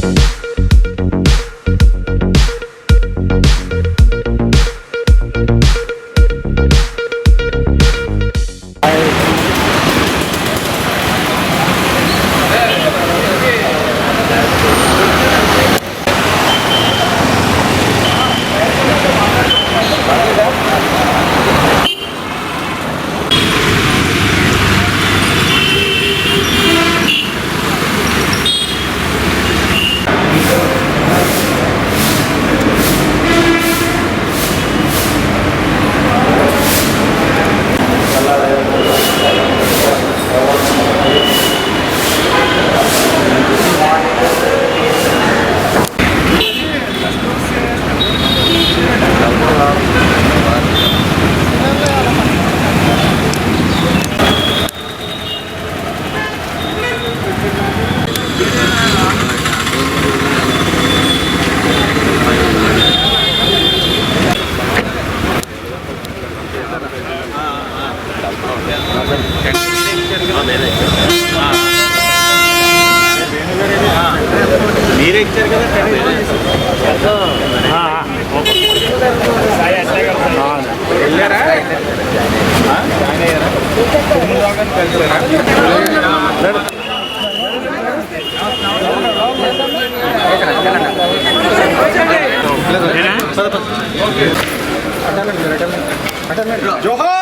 Thank మీరే ఇచ్చారు కదా వెళ్ళారా జాయిన్ అయ్యారా కలిసారా Johar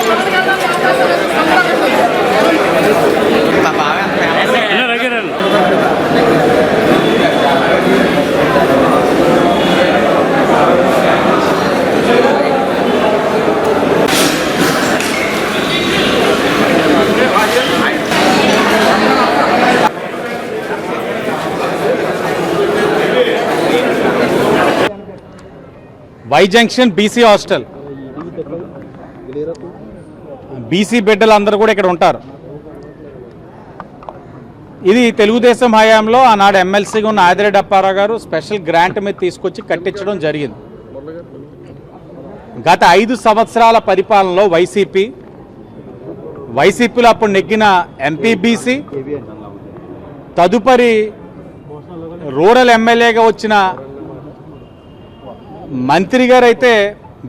Y junction BC hostel. BC బిడ్డలు అందరూ కూడా ఇక్కడ ఉంటారు. ఇది తెలుగుదేశం హయాంలో ఆనాడు ఎమ్మెల్సీగా ఉన్న ఆదిరెడ్డి అప్పారావు గారు స్పెషల్ గ్రాంట్ మీద తీసుకొచ్చి కట్టించడం జరిగింది. గత ఐదు సంవత్సరాల పరిపాలనలో వైసీపీ వైసీపీలో అప్పుడు నెగ్గిన ఎంపీబీసీ తదుపరి రూరల్ ఎమ్మెల్యేగా వచ్చిన మంత్రి గారు అయితే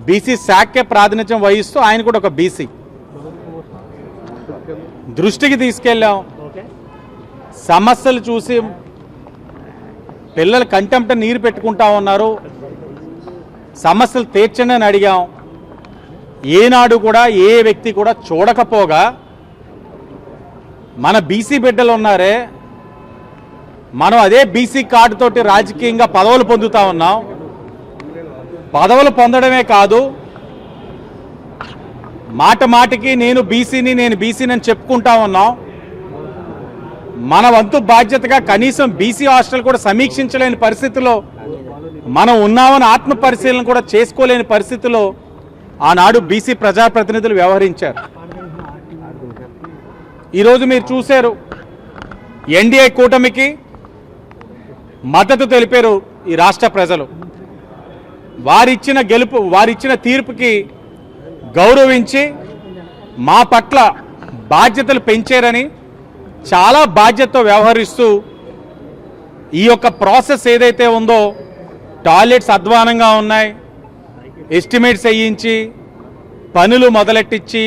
బీసీ శాఖకే ప్రాతినిధ్యం వహిస్తూ ఆయన కూడా ఒక బీసీ. దృష్టికి తీసుకెళ్ళాం. సమస్యలు చూసి పిల్లలు కంటెంప్ట్ నీరు పెట్టుకుంటా ఉన్నారు. సమస్యలు తీర్చండి అని అడిగాం. ఏనాడు కూడా ఏ వ్యక్తి కూడా చూడకపోగా మన బీసీ బిడ్డలు ఉన్నారే మనం అదే బీసీ కార్డు తోటి రాజకీయంగా పదవులు పొందుతా ఉన్నాం. పదవులు పొందడమే కాదు మాట మాటికి నేను బీసీని నేను బీసీని అని చెప్పుకుంటా ఉన్నాం. మన వంతు బాధ్యతగా కనీసం బీసీ హాస్టల్ కూడా సమీక్షించలేని పరిస్థితిలో మనం ఉన్నామని ఆత్మ పరిశీలన కూడా చేసుకోలేని పరిస్థితిలో ఆనాడు బీసీ ప్రజాప్రతినిధులు వ్యవహరించారు. ఈరోజు మీరు చూశారు ఎన్డీఏ కూటమికి మద్దతు తెలిపారు ఈ రాష్ట్ర ప్రజలు. వారిచ్చిన గెలుపు వారిచ్చిన తీర్పుకి గౌరవించి మా పట్ల బాధ్యతలు పెంచారని చాలా బాధ్యతతో వ్యవహరిస్తూ ఈ యొక్క ప్రాసెస్ ఏదైతే ఉందో టాయిలెట్స్ అధ్వానంగా ఉన్నాయి. ఎస్టిమేట్స్ వేయించి పనులు మొదలెట్టించి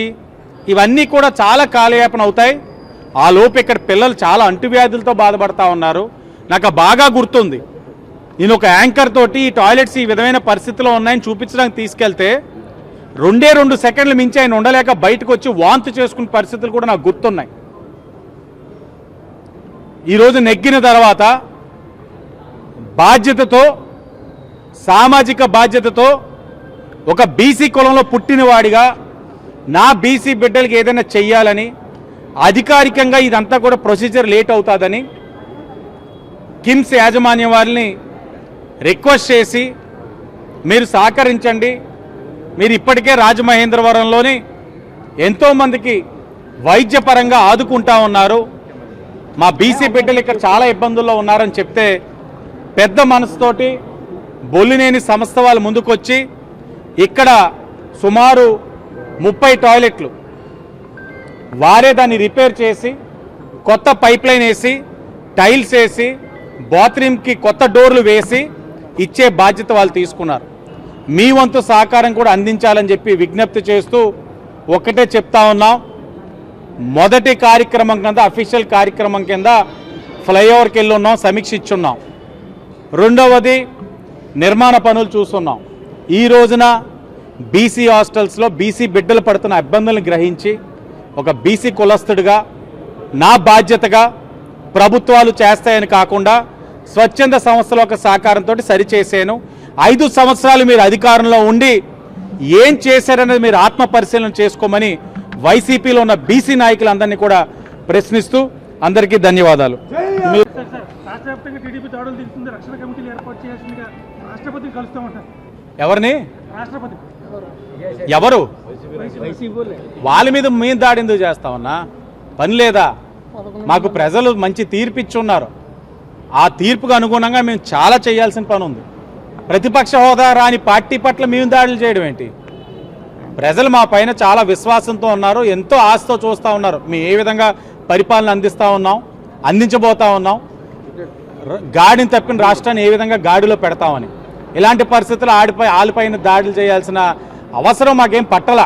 ఇవన్నీ కూడా చాలా కాలయాపన అవుతాయి. ఆ లోపు ఇక్కడ పిల్లలు చాలా అంటువ్యాధులతో బాధపడతా ఉన్నారు. నాకు బాగా గుర్తుంది. నేను ఒక యాంకర్ తోటి ఈ టాయిలెట్స్ ఈ విధమైన పరిస్థితిలో ఉన్నాయని చూపించడానికి తీసుకెళ్తే రెండే రెండు సెకండ్లు మించి ఆయన ఉండలేక బయటకు వచ్చి వాంతి చేసుకునే పరిస్థితులు కూడా నాకు గుర్తున్నాయి. ఈరోజు నెగ్గిన తర్వాత బాధ్యతతో సామాజిక బాధ్యతతో ఒక బీసీ కులంలో పుట్టినవాడిగా నా బీసీ బిడ్డలకి ఏదైనా చెయ్యాలని అధికారికంగా ఇదంతా కూడా ప్రొసీజర్ లేట్ అవుతుందని కిమ్స్ యాజమాన్యం వారిని రిక్వెస్ట్ చేసి మీరు సహకరించండి. మీరు ఇప్పటికే రాజమహేంద్రవరంలోని ఎంతోమందికి వైద్యపరంగా ఆదుకుంటా ఉన్నారు. మా బీసీ బిడ్డలు ఇక్కడ చాలా ఇబ్బందుల్లో ఉన్నారని చెప్తే పెద్ద మనసుతోటి బొల్లినేని సంస్థ వాళ్ళు ముందుకొచ్చి ఇక్కడ సుమారు ముప్పై టాయిలెట్లు వారే దాన్ని రిపేర్ చేసి కొత్త పైప్ లైన్ వేసి టైల్స్ వేసి బాత్రూమ్కి కొత్త డోర్లు వేసి ఇచ్చే బాధ్యత వాళ్ళు తీసుకున్నారు. మీ వంతు సహకారం కూడా అందించాలని చెప్పి విజ్ఞప్తి చేస్తూ ఒకటే చెప్తా ఉన్నాం. మొదటి కార్యక్రమం కింద అఫీషియల్ కార్యక్రమం కింద ఫ్లైఓవర్కి వెళ్ళి ఉన్నాం సమీక్ష ఇచ్చున్నాం. రెండవది నిర్మాణ పనులు చూస్తున్నాం. ఈ రోజున బీసీ హాస్టల్స్లో బీసీ బిడ్డలు పడుతున్న ఇబ్బందులను గ్రహించి ఒక బీసీ కులస్తుడిగా నా బాధ్యతగా ప్రభుత్వాలు చేస్తాయని కాకుండా స్వచ్ఛంద సంస్థల యొక్క సహకారంతో సరిచేసాను. ఐదు సంవత్సరాలు మీరు అధికారంలో ఉండి ఏం చేశారనేది మీరు ఆత్మ పరిశీలన చేసుకోమని వైసీపీలో ఉన్న బీసీ నాయకులందరినీ కూడా ప్రశ్నిస్తూ అందరికీ ధన్యవాదాలు. మీ- ఎవరిని? ఎవరు? వాళ్ళ మీద మేము దాడి ఎందుకు చేస్తామన్నా పని లేదా? మాకు ప్రజలు మంచి తీర్పు ఇచ్చున్నారు ఆ తీర్పుకు అనుగుణంగా మేము చాలా చేయాల్సిన పని ఉంది. ప్రతిపక్ష హోదా రాని పార్టీ పట్ల మేము దాడులు చేయడం ఏంటి? ప్రజలు మా పైన చాలా విశ్వాసంతో ఉన్నారు ఎంతో ఆశతో చూస్తూ ఉన్నారు. మేము ఏ విధంగా పరిపాలన అందిస్తూ ఉన్నాం అందించబోతా ఉన్నాం గాడిని తప్పిన రాష్ట్రాన్ని ఏ విధంగా గాడిలో పెడతామని. ఇలాంటి పరిస్థితులు ఆడిపై ఆలిపైన దాడులు చేయాల్సిన అవసరం మాకేం పట్టల.